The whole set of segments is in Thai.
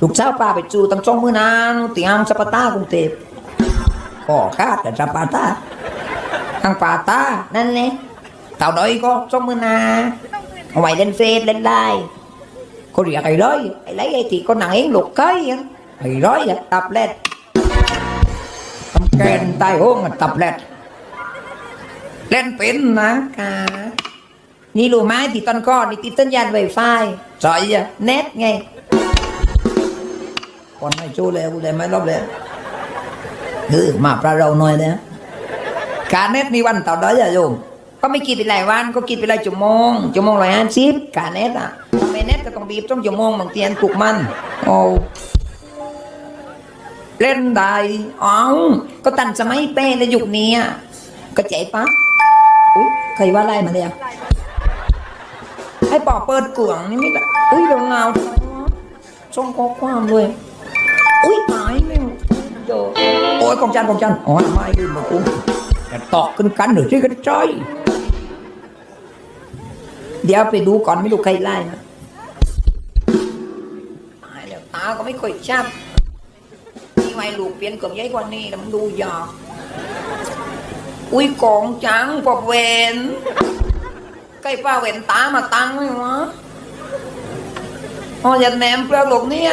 ลูกสาวป้าไปจูตั้งจองมือนานตีอังสปาตากรุงเทพก็คาดแต่สปาตาทางป่าตานั่นเลยเต่าน้อยก็จอง คยอะไอ้ร้อยอะตับเล็ดทำแกนใต้ห้องอะตับเล็ดเล่นเป็นนะค่ะนี่รู้ไหมที่ต้นก้อนไวไฟใช่อะเน็ตไงคนไม่ชู้เลยกูเลยไม่รอบเลยเออมาประเราหน่อยนะการเน็ตมีวันต่อได้อะโยมก็ไม่กินไปหลายวันก็กินไปหลายชั่วโมงชั่วโมงร้อยห้าสิบการเน็ตอะไม่เน็ตก็ต้องบีบต้องชั่วโมงบางทีอันปลุกมันโอ้เล่นได้อ๋อก็ตันสมัยเป้ในยุคนี้ก็ใจปะอุ้ยใครว่าไล่มาเนี่ยให้ปอเปิดกล่องนี่ไม่ได้อุ้ยเดี๋ยวเงาส่งข้อความเลย หายเลยโอ้ยกองจันกองจันโอ้ยไม่มาคุ้มแต่ตอกขึ้นกันหรือที่กันจ้อยเดี๋ยวไปดูก่อนไม่ดูใครไล่นะตายแล้วตาก็ไม่ค่อยชับนี่ไว้ลูกเปลี่ยนกล่องใหกว่านี้แล้วมันดูหยาบอุ้ยกองจังปอบเวนใกล้ป้าเวนตามาตังไลมวะอ๋ออย่าแหนมเปลือกหลงเนี่ย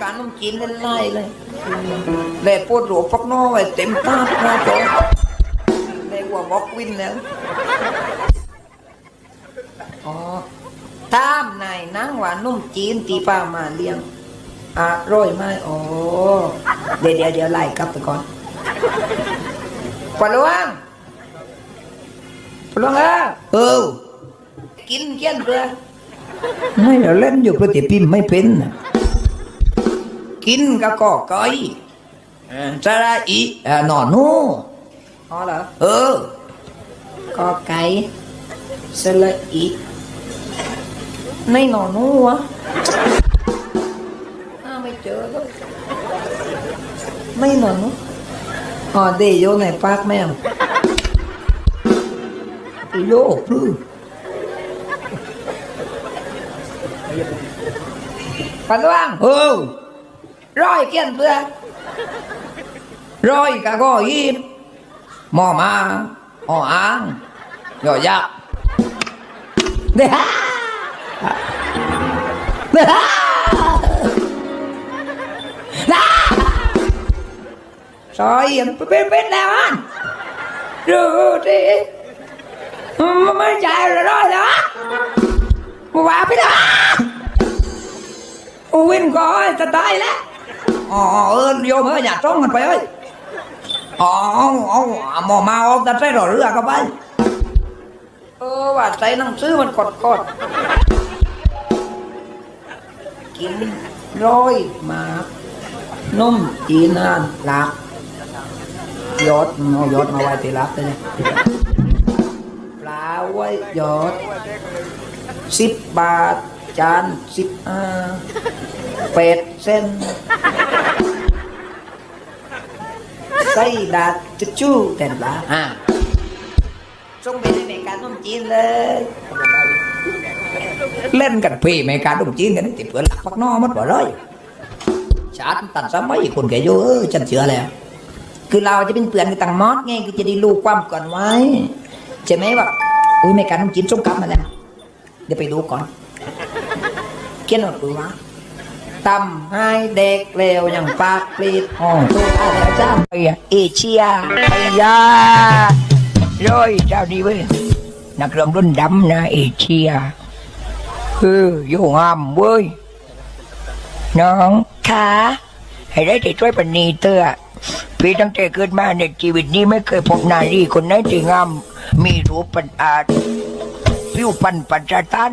กานุ่มจีนเล่นไล่เลยเลยปวดหัวปักน้อไว้เต็มตาหน้าจอเลยหัวบล็อกวินแล้วอ๋อตามนายนั่งว่านุ่มจีนตีป้ามาเลี้ยงอร่อยไหมโอ้เดี๋ยวเดี๋ยวเดี๋ยวไล่กลับไปก่อนปะลวง Luôn á Ừ Kín kiến rồi Nói là lên vô có thể pin mấy pin Kín cả cỏ coi à, Ra ra ý à, Nọ nô. Họ là Ừ. Có cái Sẽ là ý. Này nọ nô á À mày chờ thôi Mấy nọ nô. Ờ để vô này phát mấy em โลกพื้ปันว่างเออร้อยเกี้ยนเพื่อร้อยกะก็ยีบหมอมาห อ๋อเอิโยมเอออย่าจ้องกันไปเอ้ยอ๋อเอาหมอมาออกแต่ใส่หล่อเรือก็ไปเออว่าใจนั่งซื้อมันกดกดกินร้อยมากนุ่มจีนานหลักยอดเอายอดมาไว้ที่รับเลยปลาไว้ยอดสิบบาทจานสิบห้าเป็ดเส้น ไส้ดาดจุจู้แต่ปลาอ่าส่งไปในอเมริกาต้มจีนเลย เล่นกันพี่อเมริกาต้มจีนกันติดเพื่อนหลักพักนอมัดบ่ร้อยชาติตันสมัยคนแกอยู่เออฉันเชื่อแล้ว คือเราจะเป็นเพื่อนกันต่างมอดไงคือจะได้รู้ความก่อนไว้ใช่ไหมว่าอุ้ยไม่การต้องกินส้มกลับมาแล้วเดี๋ยวไปดูก่อนเขียนหนดดูวะ ตำให้เด็กเร็วอย่างปากปลีดห้องตู้อะไรจ้าไปเอเชียไปยาร้อยเจ้าดีเว้ยนักเรียนรุ่นดำนะเอเชียเออโยงามเว้ยน้องขาให้ได้ที่ช่วยปณีเตอพี่ตั้งแต่เกิดมาในชีวิตนี้ไม่เคยพบนารีคนไหนที่งาม มีรูปปัญอาจผิวพันปัจจตัน